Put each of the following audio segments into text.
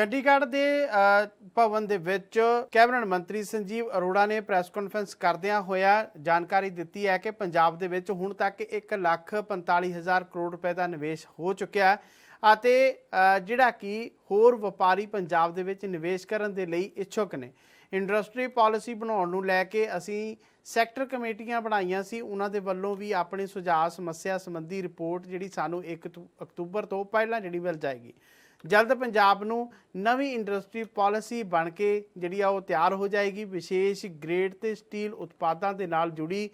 ਚੰਡੀਗੜ੍ਹ ਦੇ ਭਵਨ ਦੇ ਵਿੱਚ ਕੈਬਨਿਟ ਮੰਤਰੀ ਸੰਜੀਵ ਅਰੋੜਾ ਨੇ ਪ੍ਰੈਸ ਕਾਨਫਰੰਸ ਕਰਦਿਆਂ ਹੋਇਆ ਜਾਣਕਾਰੀ ਦਿੱਤੀ ਹੈ ਕਿ ਪੰਜਾਬ ਦੇ ਵਿੱਚ ਹੁਣ ਤੱਕ 1 ਲੱਖ 45 ਹਜ਼ਾਰ ਕਰੋੜ ਰੁਪਏ ਦਾ ਨਿਵੇਸ਼ ਹੋ ਚੁੱਕਿਆ ਹੈ ਅਤੇ ਜਿਹੜਾ ਕਿ ਹੋਰ ਵਪਾਰੀ ਪੰਜਾਬ ਦੇ ਵਿੱਚ ਨਿਵੇਸ਼ ਕਰਨ ਦੇ ਲਈ ਇੱਛੁਕ ਨੇ। ਇੰਡਸਟਰੀ ਪਾਲਿਸੀ ਬਣਾਉਣ ਨੂੰ ਲੈ ਕੇ ਅਸੀਂ ਸੈਕਟਰ ਕਮੇਟੀਆਂ ਬਣਾਈਆਂ ਸੀ, ਉਹਨਾਂ ਦੇ ਵੱਲੋਂ ਵੀ ਆਪਣੇ ਸੁਝਾਅ ਸਮੱਸਿਆ ਸੰਬੰਧੀ ਰਿਪੋਰਟ ਜਿਹੜੀ ਸਾਨੂੰ 1 ਅਕਤੂਬਰ ਤੋਂ ਪਹਿਲਾਂ ਜਿਹੜੀ ਮਿਲ ਜਾਏਗੀ। ਜਲਦ ਪੰਜਾਬ ਨੂੰ ਨਵੀਂ ਇੰਡਸਟਰੀ ਪਾਲਿਸੀ ਬਣ ਕੇ ਜਿਹੜੀ ਆ ਉਹ ਤਿਆਰ ਹੋ ਜਾਏਗੀ। ਵਿਸ਼ੇਸ਼ ਗ੍ਰੇਡ ਤੇ ਸਟੀਲ ਉਤਪਾਦਾਂ ਦੇ ਨਾਲ ਜੁੜੀ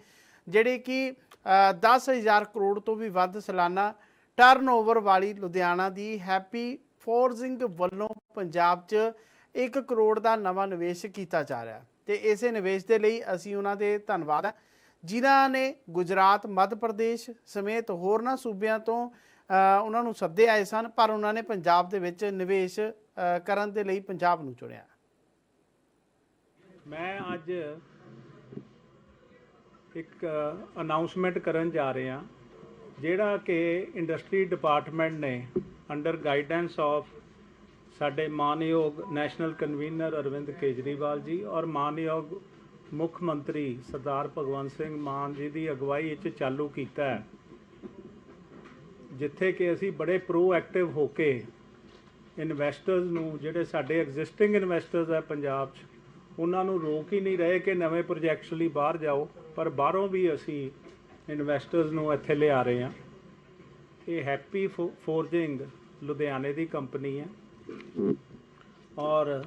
ਜਿਹੜੇ ਕਿ ਅ, 10000 ਕਰੋੜ ਤੋਂ ਵੀ ਵੱਧ ਸਾਲਾਨਾ ਟਰਨਓਵਰ ਵਾਲੀ ਲੁਧਿਆਣਾ ਦੀ ਹੈਪੀ ਫੋਰਜਿੰਗ ਵੱਲੋਂ ਪੰਜਾਬ 'ਚ 1 ਕਰੋੜ ਦਾ ਨਵਾਂ ਨਿਵੇਸ਼ ਕੀਤਾ ਜਾ ਰਿਹਾ ਤੇ ਇਸੇ ਨਿਵੇਸ਼ ਦੇ ਲਈ ਅਸੀਂ ਉਹਨਾਂ ਦੇ ਧੰਨਵਾਦ ਹੈ ਜਿਨ੍ਹਾਂ ਨੇ ਗੁਜਰਾਤ ਮੱਧ ਪ੍ਰਦੇਸ਼ ਸਮੇਤ ਹੋਰਨਾਂ ਸੂਬਿਆਂ ਤੋਂ ਉਹਨਾਂ ਨੂੰ ਸੱਦੇ ਆਏ ਸਨ, ਪਰ ਉਹਨਾਂ ਨੇ ਪੰਜਾਬ ਦੇ ਵਿੱਚ ਨਿਵੇਸ਼ ਕਰਨ ਦੇ ਲਈ ਪੰਜਾਬ ਨੂੰ ਚੁਣਿਆ। ਮੈਂ ਅੱਜ ਇੱਕ ਅਨਾਉਂਸਮੈਂਟ ਕਰਨ ਜਾ ਰਿਹਾ ਜਿਹੜਾ ਕਿ ਇੰਡਸਟਰੀ ਡਿਪਾਰਟਮੈਂਟ ਨੇ ਅੰਡਰ ਗਾਈਡੈਂਸ ਆਫ ਸਾਡੇ ਮਾਨਯੋਗ ਨੈਸ਼ਨਲ ਕਨਵੀਨਰ ਅਰਵਿੰਦ ਕੇਜਰੀਵਾਲ ਜੀ ਔਰ ਮਾਨਯੋਗ ਮੁੱਖ ਮੰਤਰੀ ਸਰਦਾਰ ਭਗਵੰਤ ਸਿੰਘ ਮਾਨ ਜੀ ਦੀ ਅਗਵਾਈ ਵਿੱਚ ਚਾਲੂ ਕੀਤਾ ਹੈ। ਜਿੱਥੇ ਕਿ ਅਸੀਂ ਬੜੇ ਪ੍ਰੋਐਕਟਿਵ ਹੋ ਕੇ ਇਨਵੈਸਟਰਸ ਨੂੰ, ਜਿਹੜੇ ਸਾਡੇ ਐਗਜ਼ਿਸਟਿੰਗ ਇਨਵੈਸਟਰਸ ਹੈ ਪੰਜਾਬ 'ਚ, ਉਹਨਾਂ ਨੂੰ ਰੋਕ ਹੀ ਨਹੀਂ ਰਹੇ ਕਿ ਨਵੇਂ ਪ੍ਰੋਜੈਕਟਸ ਲਈ ਬਾਹਰ ਜਾਓ, ਪਰ ਬਾਹਰੋਂ ਵੀ ਅਸੀਂ ਇਨਵੈਸਟਰਸ ਨੂੰ ਇੱਥੇ ਲਿਆ ਰਹੇ ਹਾਂ। ਇਹ ਹੈਪੀ ਫੋਰਜਿੰਗ ਲੁਧਿਆਣੇ ਦੀ ਕੰਪਨੀ ਹੈ। ਔਰ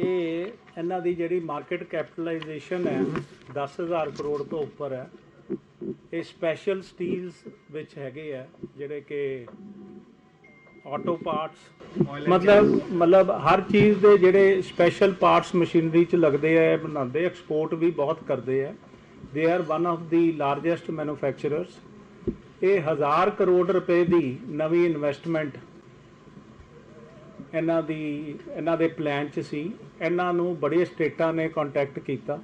ਇਹ ਇਹਨਾਂ ਦੀ ਜਿਹੜੀ ਮਾਰਕੀਟ ਕੈਪੀਟਲਾਈਜੇਸ਼ਨ ਹੈ 10000 ਕਰੋੜ ਤੋਂ ਉੱਪਰ ਹੈ। ਇਹ ਸਪੈਸ਼ਲ ਸਟੀਲਸ ਵਿੱਚ ਹੈਗੇ ਆ ਜਿਹੜੇ ਕਿ ਆਟੋ ਪਾਰਟਸ ਮਤਲਬ ਮਤਲਬ ਹਰ ਚੀਜ਼ ਦੇ ਜਿਹੜੇ ਸਪੈਸ਼ਲ ਪਾਰਟਸ ਮਸ਼ੀਨਰੀ ਚ ਲੱਗਦੇ ਆ ਬਣਾਉਂਦੇ ਐਕਸਪੋਰਟ ਵੀ ਬਹੁਤ ਕਰਦੇ ਆ। They are one of the largest manufacturers ਇਹ ਹਜ਼ਾਰ ਕਰੋੜ ਰੁਪਏ ਦੀ ਨਵੀਂ ਇਨਵੈਸਟਮੈਂਟ ਇਹਨਾਂ ਦੀ ਇਹਨਾਂ ਦੇ ਪਲਾਨ ਚ ਸੀ। ਇਹਨਾਂ ਨੂੰ ਬੜੀਆਂ ਸਟੇਟਾਂ ਨੇ ਕੰਟੈਕਟ ਕੀਤਾ।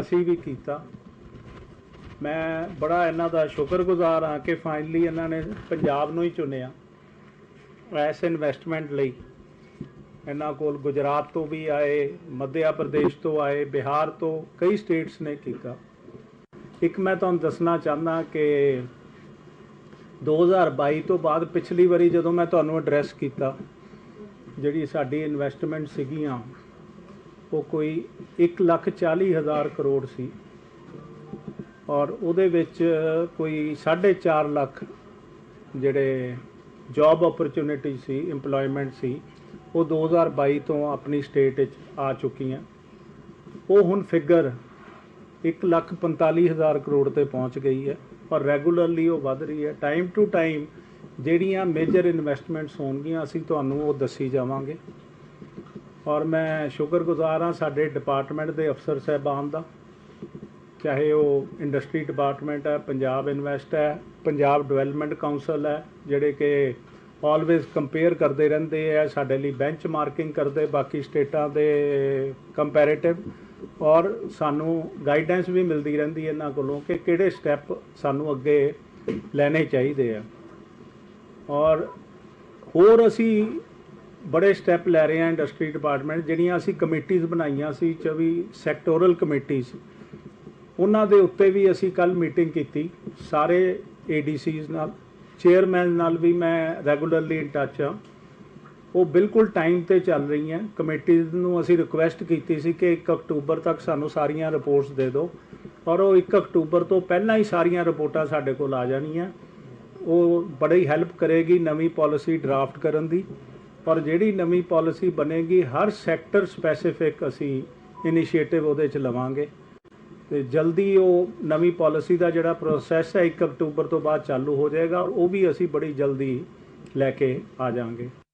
ਅਸੀਂ ਵੀ ਕੀਤਾ। ਮੈਂ ਬੜਾ ਇਹਨਾਂ ਦਾ ਸ਼ੁਕਰਗੁਜ਼ਾਰ ਹਾਂ ਕਿ ਫਾਈਨਲੀ ਇਹਨਾਂ ਨੇ ਪੰਜਾਬ ਨੂੰ ਹੀ ਚੁਣਿਆ ਐਸ ਇਨਵੈਸਟਮੈਂਟ ਲਈ। ਇਹਨਾਂ ਕੋਲ ਗੁਜਰਾਤ ਤੋਂ ਵੀ ਆਏ ਮੱਧਿਆ ਪ੍ਰਦੇਸ਼ ਤੋਂ ਆਏ ਬਿਹਾਰ ਤੋਂ ਕਈ ਸਟੇਟਸ ਨੇ ਕੀਤਾ। ਇੱਕ ਮੈਂ ਤੁਹਾਨੂੰ ਦੱਸਣਾ ਚਾਹੁੰਦਾ ਕਿ 2022 ਤੋਂ ਬਾਅਦ ਪਿਛਲੀ ਵਾਰੀ ਜਦੋਂ ਮੈਂ ਤੁਹਾਨੂੰ ਐਡਰੈਸ ਕੀਤਾ ਜਿਹੜੀ ਸਾਡੀ ਇਨਵੈਸਟਮੈਂਟ ਸੀਗੀਆਂ ਉਹ ਕੋਈ 1,40,000 ਕਰੋੜ ਸੀ। ਔਰ ਉਹਦੇ ਵਿੱਚ ਕੋਈ 4.5 ਲੱਖ ਜਿਹੜੇ ਜੌਬ ਓਪਰਚੁਨਿਟੀ ਸੀ, EMPLOYMENT ਸੀ, ਉਹ 2022 ਤੋਂ ਆਪਣੀ ਸਟੇਟ ਵਿੱਚ ਆ ਚੁੱਕੀਆਂ। ਉਹ ਹੁਣ ਫਿਗਰ 145000 ਕਰੋੜ ਤੇ ਪਹੁੰਚ ਗਈ ਹੈ ਔਰ ਰੈਗੂਲਰਲੀ ਉਹ ਵੱਧ ਰਹੀ ਹੈ। ਟਾਈਮ ਟੂ ਟਾਈਮ ਜਿਹੜੀਆਂ ਮੇਜਰ ਇਨਵੈਸਟਮੈਂਟਸ ਹੋਣਗੀਆਂ, ਅਸੀਂ ਤੁਹਾਨੂੰ ਉਹ ਦੱਸੀ ਜਾਵਾਂਗੇ। ਔਰ ਮੈਂ ਸ਼ੁਕਰਗੁਜ਼ਾਰ ਹਾਂ ਸਾਡੇ ਡਿਪਾਰਟਮੈਂਟ ਦੇ ਅਫਸਰ ਸਾਹਿਬਾਨ ਦਾ। ਚਾਹੇ ਉਹ ਇੰਡਸਟਰੀ ਡਿਪਾਰਟਮੈਂਟ ਹੈ, ਪੰਜਾਬ ਇਨਵੈਸਟ ਹੈ, ਪੰਜਾਬ ਡਿਵੈਲਪਮੈਂਟ ਕਾਉਂਸਲ ਹੈ, ਜਿਹੜੇ ਕਿ ਆਲਵੇਜ਼ ਕੰਪੇਅਰ ਕਰਦੇ ਰਹਿੰਦੇ ਆ ਸਾਡੇ ਲਈ ਬੈਂਚ ਮਾਰਕਿੰਗ ਕਰਦੇ, ਬਾਕੀ ਸਟੇਟਾਂ ਦੇ ਕੰਪੈਰੀਟਿਵ ਔਰ ਸਾਨੂੰ ਗਾਈਡੈਂਸ ਵੀ ਮਿਲਦੀ ਰਹਿੰਦੀ ਹੈ ਇਹਨਾਂ ਕੋਲੋਂ ਕਿ ਕਿਹੜੇ ਸਟੈਪ ਸਾਨੂੰ ਅੱਗੇ ਲੈਣੇ ਚਾਹੀਦੇ ਆ। ਔਰ ਹੋਰ ਅਸੀਂ ਬੜੇ ਸਟੈਪ ਲੈ ਰਹੇ ਹਾਂ ਇੰਡਸਟਰੀ ਡਿਪਾਰਟਮੈਂਟ ਜਿਹੜੀਆਂ ਅਸੀਂ ਕਮੇਟੀਆਂ ਬਣਾਈਆਂ ਸੀ 24 ਸੈਕਟੋਰਲ ਕਮੇਟੀਆਂ ਉਹਨਾਂ ਦੇ ਉੱਤੇ ਵੀ ਅਸੀਂ ਕੱਲ ਮੀਟਿੰਗ ਕੀਤੀ, ਸਾਰੇ ਏਡੀਸੀਜ਼ ਨਾਲ, ਚੇਅਰਮੈਨ ਨਾਲ ਵੀ ਮੈਂ ਰੈਗੂਲਰਲੀ ਇਨ ਟੱਚ ਹਾਂ। ਉਹ ਬਿਲਕੁਲ ਟਾਈਮ ਤੇ ਚੱਲ ਰਹੀਆਂ। ਕਮੇਟੀਜ਼ ਨੂੰ ਅਸੀਂ ਰਿਕੁਐਸਟ ਕੀਤੀ ਸੀ ਕਿ 1 ਅਕਤੂਬਰ ਤੱਕ ਸਾਨੂੰ ਸਾਰੀਆਂ ਰਿਪੋਰਟਸ ਦੇ ਦਿਓ। ਔਰ ਉਹ 1 ਅਕਤੂਬਰ ਤੋਂ ਪਹਿਲਾਂ ਹੀ ਸਾਰੀਆਂ ਰਿਪੋਰਟਾਂ ਸਾਡੇ ਕੋਲ ਆ ਜਾਣੀਆਂ। ਉਹ ਬੜੀ ਹੈਲਪ ਕਰੇਗੀ ਨਵੀਂ ਪਾਲਿਸੀ ਡਰਾਫਟ ਕਰਨ ਦੀ। ਔਰ ਜਿਹੜੀ ਨਵੀਂ ਪਾਲਿਸੀ ਬਣੇਗੀ, ਹਰ ਸੈਕਟਰ ਸਪੈਸੀਫਿਕ ਅਸੀਂ ਇਨੀਸ਼ੀਏਟਿਵ ਉਹਦੇ 'ਚ ਲਵਾਂਗੇ। ਤੇ ਜਲਦੀ ਉਹ ਨਵੀਂ ਪਾਲਿਸੀ ਦਾ ਜਿਹੜਾ ਪ੍ਰੋਸੈਸ ਹੈ 1 ਅਕਤੂਬਰ ਤੋਂ ਬਾਅਦ ਚਾਲੂ ਹੋ ਜਾਏਗਾ, ਉਹ ਵੀ ਅਸੀਂ ਬੜੀ ਜਲਦੀ ਲੈ ਕੇ ਆ ਜਾਾਂਗੇ